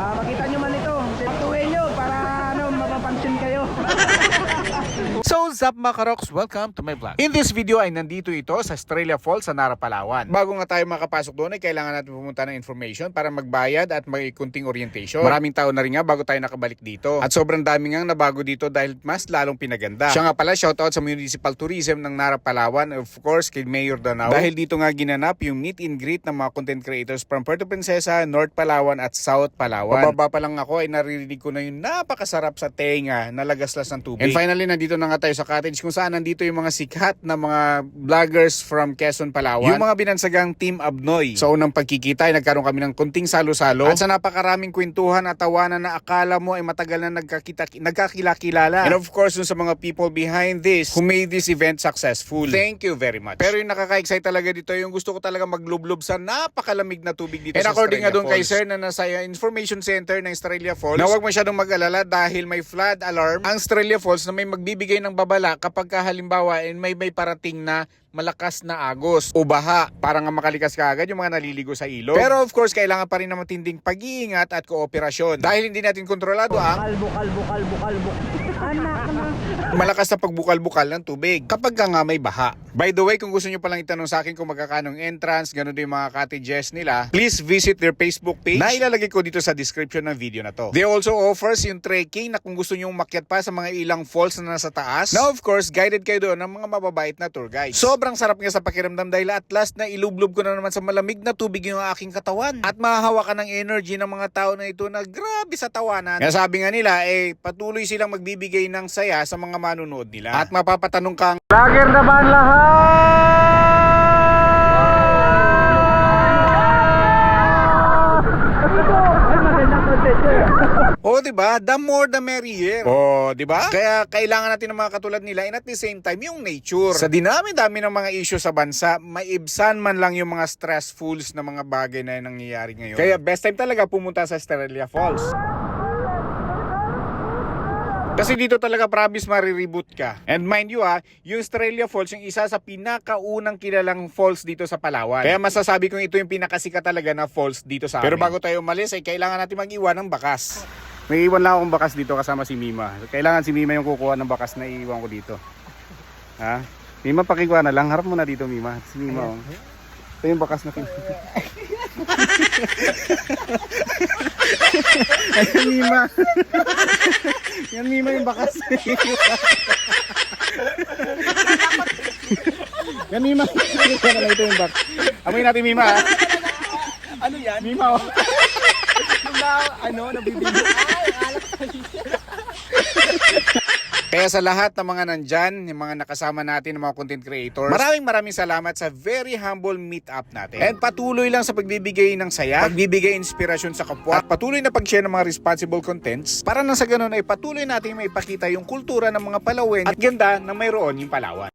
Ah, makita nyo man ito. Patuloy nyo para ano, mapapansin kayo. So, Zap mga karoks, welcome to my vlog. In this video ay nandito ito sa Estrella Falls sa Nara, Palawan. Bago nga tayo makapasok doon ay kailangan natin pumunta ng information para magbayad at may kunting orientation. Maraming tao na rin nga bago tayo nakabalik dito. At sobrang dami nga nabago dito dahil mas lalong pinaganda. Siya nga pala, shoutout sa Municipal Tourism ng Nara, Palawan. Of course, kay Mayor Danao. Dahil dito nga ginanap yung meet and greet ng mga content creators from Puerto Princesa, North Palawan at South Palawan. Pababa pa lang ako ay naririnig ko na yung napakasarap sa tenga na lagaslas ng tubig. And finally, nandito na nga tayo sa cottage kung saan nandito yung mga sikat na mga vloggers from Quezon, Palawan. Yung mga binansagang Team Abnoy. Sa unang pagkikita ay nagkaroon kami ng kunting salo-salo. At sa napakaraming kwentuhan at tawanan na akala mo ay matagal na nagkakita, nagkakilala. And of course, dun sa mga people behind this who made this event successful. Thank you very much. Pero yung nakaka-excite talaga dito, yung gusto ko talaga maglublob sa napakalamig na tubig dito And sa according Estrella nga doon kay. Sir na nasa information center ng Estrella Falls na huwag masyadong mag-alala dahil may flood alarm ang Estrella Falls na may magbibigay ng babala kapag ka halimbawa eh, may may parating na malakas na agos o baha para nga makalikas ka agad yung mga naliligo sa ilog. Pero of course, kailangan pa rin ng matinding pag-iingat at kooperasyon. Dahil hindi natin kontrolado ang Kalbo, kalbo, kalbo, kalbo. Anak na. malakas na pagbukal-bukal ng tubig kapag ka nga may baha. By the way, kung gusto nyo palang itanong sa akin kung magkakanong entrance, ganun din yung mga cottages nila, please visit their Facebook page na ilalagay ko dito sa description ng video na to. They also offers yung trekking na kung gusto nyo umakyat pa sa mga ilang falls na nasa taas. Now of course, guided kayo doon ng mga mababait na tour guides. Sobrang sarap nga sa pakiramdam dahil at last na ilublob ko na naman sa malamig na tubig yung aking katawan. At mahahawa ka ng energy ng mga tao na ito na grabe sa tawanan. Kaya sabi nga nila, eh, patuloy silang magbibigay ng saya sa mga manunood nila. At mapapatanong kang, Lager naman lahat! Oh, di ba? The more the merrier. Oh, di ba? Kaya kailangan natin ng mga katulad nila and at the same time yung nature. Sa dinami-dami ng mga issue sa bansa, maibsan man lang yung mga stressfuls na mga bagay na nangyayari ngayon. Kaya best time talaga pumunta sa Estrella Falls. Kasi dito talaga promise marireboot ka. And mind you ha, yung Estrella Falls yung isa sa pinakaunang kilalang falls dito sa Palawan. Kaya masasabi kong ito yung pinakasikat talaga na falls dito sa amin. Pero bago tayo umalis ay kailangan natin mag-iwan ng bakas. May iwan lang akong bakas dito kasama si Mima. Kailangan si Mima yung kukuha ng bakas na iiwan ko dito. Ha? Mima, pakikuha na lang. Harap mo na dito, Mima. Si Mima, oh. Ito yung bakas na kinuha. Ayan, Mima. Yan, Mima, yung bakas. Yan, Mima. Ito na yung bakas. Amoy natin, Mima. Ano yan? Mima, oh. Na, ano, nabibigyan. Kaya sa lahat ng mga nandyan, yung mga nakasama natin, ng mga content creators, maraming maraming salamat sa very humble meetup natin. And patuloy lang sa pagbibigay ng saya, pagbibigay inspirasyon sa kapwa, at patuloy na pag-share ng mga responsible contents para nang sa ganun ay patuloy natin maipakita yung kultura ng mga Palawin at ganda na mayroon yung Palawan.